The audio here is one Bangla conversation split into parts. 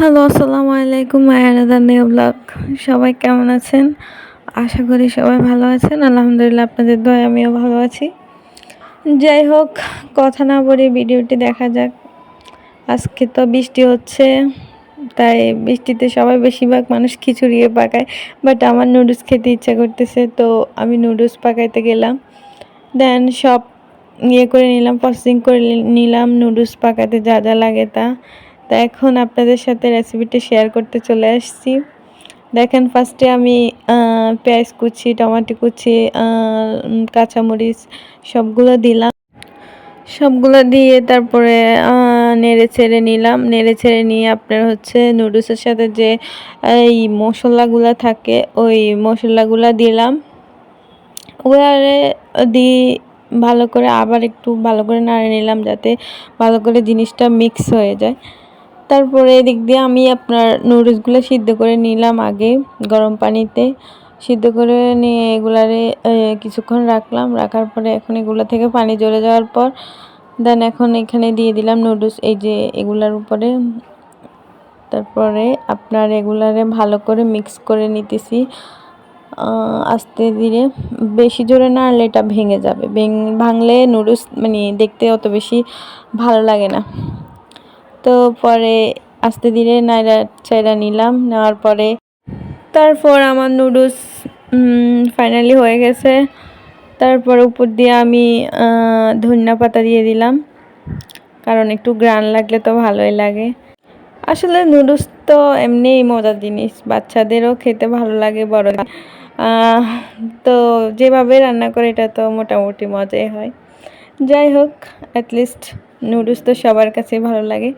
হ্যালো, আসসালামু আলাইকুম মায়ানাদার নিউ ব্লগ। সবাই কেমন আছেন? আশা করি সবাই ভালো আছেন। আলহামদুলিল্লাহ আপনাদের দয় আমিও ভালো আছি। যাই হোক, কথা না বলে ভিডিওটি দেখা যাক। আজকে তো বৃষ্টি হচ্ছে, তাই বৃষ্টিতে সবাই বেশিরভাগ মানুষ খিচুড়িয়ে পাকায়। বাট আমার নুডলস খেতে ইচ্ছা করতেছে, তো আমি নুডলস পাকাইতে গেলাম। দেন সব ইয়ে করে নিলাম প্রসেসিং করে নিলাম, নুডলস পাকাতে যা যা লাগে তা। তা এখন আপনাদের সাথে রেসিপিটা শেয়ার করতে চলে আসছি। দেখেন ফার্স্টে আমি পেঁয়াজ কুচি, টমাটো কুচি কাঁচামরিচ সবগুলো দিলাম। সবগুলো দিয়ে তারপরে নেড়ে ছেড়ে নিলাম। নেড়ে ছেড়ে নিয়ে আপনার হচ্ছে নুডলসের সাথে যে, এই মশলাগুলো থাকে, ওই মশলাগুলো দিলাম। ওগুলো দিয়ে ভালো করে আবার একটু ভালো করে নাড়ে নিলাম যাতে ভালো করে জিনিসটা মিক্স হয়ে যায়। তারপরে এদিক দিয়ে আমি আপনার নুডলসগুলো সিদ্ধ করে নিলাম আগে গরম পানিতে। সিদ্ধ করে নিয়ে এগুলারে কিছুক্ষণ রাখলাম। রাখার পরে এখন এগুলো থেকে পানি জ্বলে যাওয়ার পর দেন এখন এখানে দিয়ে দিলাম নুডলস এই যে এগুলার উপরে। তারপরে আপনার এগুলারে ভালো করে মিক্স করে নিতেছি। আস্তে ধীরে। বেশি জোরে না নাড়লে এটা ভেঙে যাবে। ভাঙলে নুডলস মানে দেখতে অত বেশি ভালো লাগে না। তো পরে আস্তে ধীরে নাইরা চাইরা নিলাম, নেওয়ার পরে তারপর আমার নুডলস ফাইনালি হয়ে গেছে। তারপর উপর দিয়ে আমি ধনিয়া পাতা দিয়ে দিলাম, কারণ একটু গ্রান লাগলে তো ভালোই লাগে। আসলে নুডলস তো এমনিই মজার জিনিস, বাচ্চাদেরও খেতে ভালো লাগে বড় তো যেভাবে রান্না করে, এটা তো মোটামুটি মজাই হয়। যাই হোক অ্যাটলিস্ট নুডলস তো সবার কাছেই ভালো লাগে।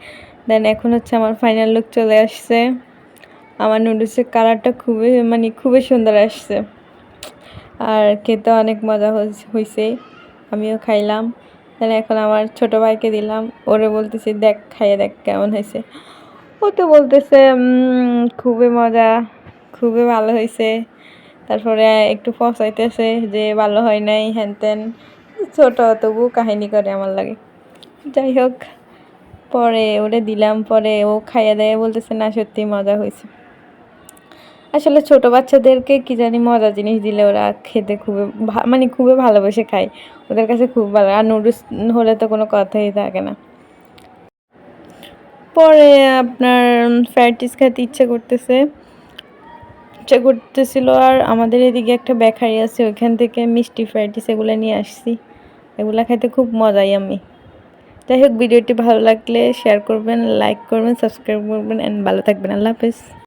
দেন এখন হচ্ছে আমার ফাইনাল লুক চলে আসছে। আমার নুডলসের কালারটা খুবই মানে খুবই সুন্দর আসছে। আর খেতে অনেক মজা হয়েছে আমিও খাইলাম। তাহলে এখন আমার ছোট ভাইকে দিলাম। ওরে বলতেছি, দেখ, খাইয়ে দেখ কেমন হয়েছে ও তো বলতেছে খুবই মজা, খুবই ভালো হয়েছে তারপরে একটু ফসাইতেছে যে, ভালো হয় নাই হ্যান ত্যান ছোটো তবু কাহিনী করে আমার লাগে। যাই হোক, পরে ওরে দিলাম, পরে ও খাইয়ে দেয় বলতেছে, না, সত্যি মজা হয়েছে। আসলে ছোট বাচ্চাদেরকে কি জানি মজা জিনিস দিলে ওরা খেতে খুবই মানে খুবই ভালোবেসে খায়। ওদের কাছে খুব ভালো, আর নুডলস হলে তো কোনো কথাই থাকে না। পরে আপনার ফ্রাইড রাইস খেতে ইচ্ছে করতেছে। ইচ্ছে করতেছিল, আর আমাদের এদিকে একটা বেকারি আছে, ওইখান থেকে মিষ্টি ফ্রাইড রাইস এগুলো নিয়ে আসছি। এগুলো খাইতে খুব মজাই আমি। যাই হোক ভিডিওটি ভালো লাগলে শেয়ার করবেন লাইক করবেন সাবস্ক্রাইব করবেন অ্যান্ড ভালো থাকবেন। আল্লাহ হাফেজ।